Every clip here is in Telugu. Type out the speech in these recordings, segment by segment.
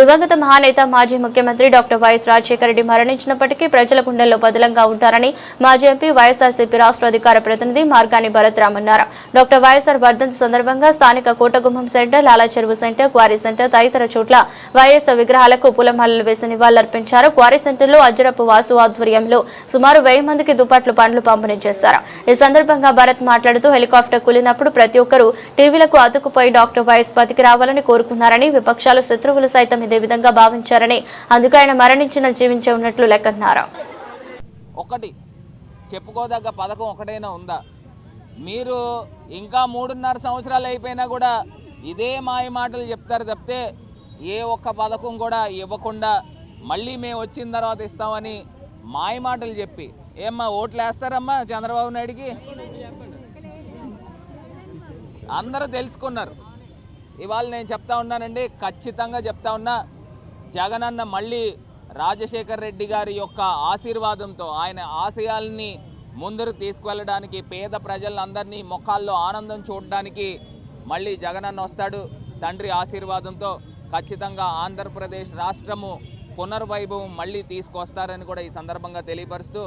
దివంగత మహానేత మాజీ ముఖ్యమంత్రి డాక్టర్ వైఎస్ రాజశేఖర రెడ్డి మరణించినప్పటికీ ప్రజల గుండెల్లో బదులంగా ఉంటారని మాజీ ఎంపీ వైఎస్ఆర్సీపీ రాష్ట్ర అధికార ప్రతినిధి మార్గాని భరత్రామ్ అన్నారు డాక్టర్ వైఎస్ఆర్ వర్ధంతి సందర్భంగా స్థానిక Kotagummam centre Lalacheruvu centre quarry centre తదితర చోట్ల వైఎస్ విగ్రహాలకు పూలమాలలు వేసి నివాళులర్పించారు. క్వారీ సెంటర్లో అజ్జరపు వాసు ఆధ్వర్యంలో సుమారు వెయ్యి మందికి దుప్పట్లు పండ్లు పంపిణీ చేశారు. ఈ సందర్భంగా భరత్ మాట్లాడుతూ హెలికాప్టర్ కూలినప్పుడు ప్రతి ఒక్కరూ టీవీలకు అతుకుపోయి డాక్టర్ వైఎస్ బతికి రావాలని కోరుకున్నారని విపక్షాలు శత్రువులు సైతం ఇదే విధంగా భావించారని అందుకే ఆయన మరణించిన జీవించే ఉన్నట్లు లెక్కన్నారు. ఒకటి చెప్పుకోదగ్గ పథకం ఒకటైనా ఉందా? మీరు ఇంకా మూడున్నర సంవత్సరాలు అయిపోయినా కూడా ఇదే మాయ మాటలు చెప్తారు తప్పితే ఏ ఒక్క పథకం కూడా ఇవ్వకుండా మళ్ళీ మేము వచ్చిన తర్వాత ఇస్తామని మాయ మాటలు చెప్పి. ఏమ్మా ఓట్లు వేస్తారమ్మా చంద్రబాబు నాయుడికి? అందరూ తెలుసుకున్నారు. ఇవాళ నేను చెప్తా ఉన్నానండి ఖచ్చితంగా చెప్తా ఉన్నా జగనన్న మళ్ళీ రాజశేఖర్ రెడ్డి గారి యొక్క ఆశీర్వాదంతో ఆయన ఆశయాల్ని ముందరు తీసుకువెళ్ళడానికి పేద ప్రజలందరినీ ముఖాల్లో ఆనందం చూడడానికి మళ్ళీ జగనన్న వస్తాడు. తండ్రి ఆశీర్వాదంతో ఖచ్చితంగా ఆంధ్రప్రదేశ్ రాష్ట్రము పునర్వైభవం మళ్ళీ తీసుకొస్తారని కూడా ఈ సందర్భంగా తెలియపరుస్తూ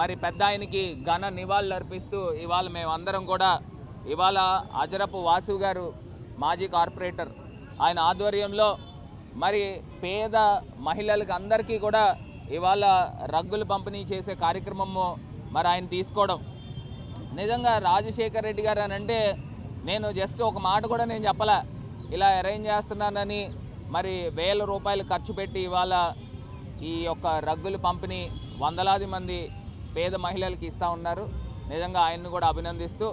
మరి పెద్ద ఆయనకి ఘన నివాళులు అర్పిస్తూ ఇవాళ మేమందరం కూడా ఇవాళ అజరపు వాసు గారు మాజీ కార్పొరేటర్ ఆయన ఆధ్వర్యంలో మరి పేద మహిళలకు అందరికీ కూడా ఇవాళ రగ్గులు పంపిణీ చేసే కార్యక్రమము మరి ఆయన తీసుకోవడం. నిజంగా రాజశేఖర్ రెడ్డి గారు అని అంటే నేను జస్ట్ ఒక మాట కూడా నేను చెప్పలే. ఇలా అరేంజ్ చేస్తున్నానని మరి వేల రూపాయలు ఖర్చు పెట్టి ఇవాళ ఈ యొక్క రగ్గులు పంపిణీ వందలాది మంది పేద మహిళలకు ఇస్తూ ఉన్నారు. నిజంగా ఆయన్ని కూడా అభినందిస్తూ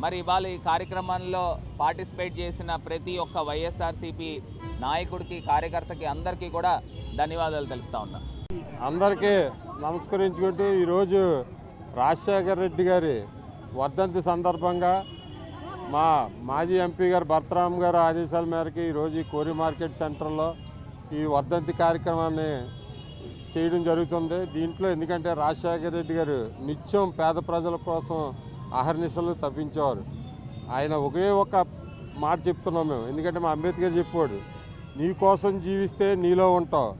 మరి ఇవాళ ఈ కార్యక్రమంలో పార్టిసిపేట్ చేసిన ప్రతి ఒక్క వైఎస్ఆర్సీపీ నాయకుడికి కార్యకర్తకి అందరికీ కూడా ధన్యవాదాలు తెలుపుతా ఉన్నా. అందరికీ నమస్కరించుకుంటూ ఈరోజు రాజశేఖర్ రెడ్డి గారి వర్ధంతి సందర్భంగా మా మాజీ ఎంపీ గారు భర్తరామ్ గారు ఆదేశాల మేరకు ఈరోజు ఈ కోరి మార్కెట్ సెంటర్లో ఈ వర్ధంతి కార్యక్రమాన్ని చేయడం జరుగుతుంది. దీంట్లో ఎందుకంటే రాజశేఖర్ రెడ్డి గారు నిత్యం పేద ప్రజల కోసం అహర్నిశలు తప్పించేవారు. ఆయన ఒకే ఒక మాట చెప్తున్నాం మేము. ఎందుకంటే మా అంబేద్కర్ చెప్పాడు నీ కోసం జీవిస్తే నీలో ఉంటావు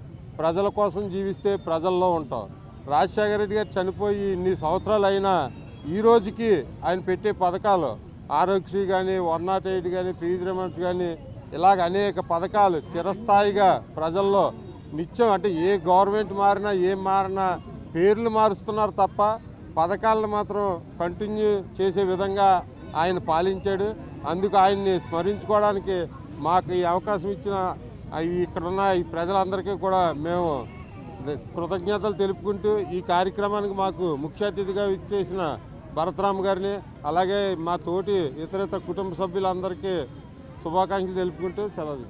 ప్రజల కోసం జీవిస్తే ప్రజల్లో ఉంటావు. రాజశేఖర రెడ్డి గారు చనిపోయి ఇన్ని సంవత్సరాలు అయినా ఈ రోజుకి ఆయన పెట్టే పథకాలు ఆరోగ్యశ్రీ కానీ వన్ నాట్ ఎయిట్ కానీ ఫీజు కానీ ఇలాగ అనేక పథకాలు చిరస్థాయిగా ప్రజల్లో నిత్యం అంటే ఏ గవర్నమెంట్ మారినా ఏం మారినా పేర్లు మారుస్తున్నారు తప్ప పథకాలను మాత్రం కంటిన్యూ చేసే విధంగా ఆయన పాలించాడు. అందుకు ఆయన్ని స్మరించుకోవడానికి మాకు ఈ అవకాశం ఇచ్చిన ఆ ఈ ఇక్కడున్న ఈ ప్రజలందరికీ కూడా మేము కృతజ్ఞతలు తెలుపుకుంటూ ఈ కార్యక్రమానికి మాకు ముఖ్య అతిథిగా ఇచ్చేసిన భరతరామ్ గారిని అలాగే మా తోటి ఇతర ఇతర కుటుంబ సభ్యులందరికీ శుభాకాంక్షలు తెలుపుకుంటూ సెలవు.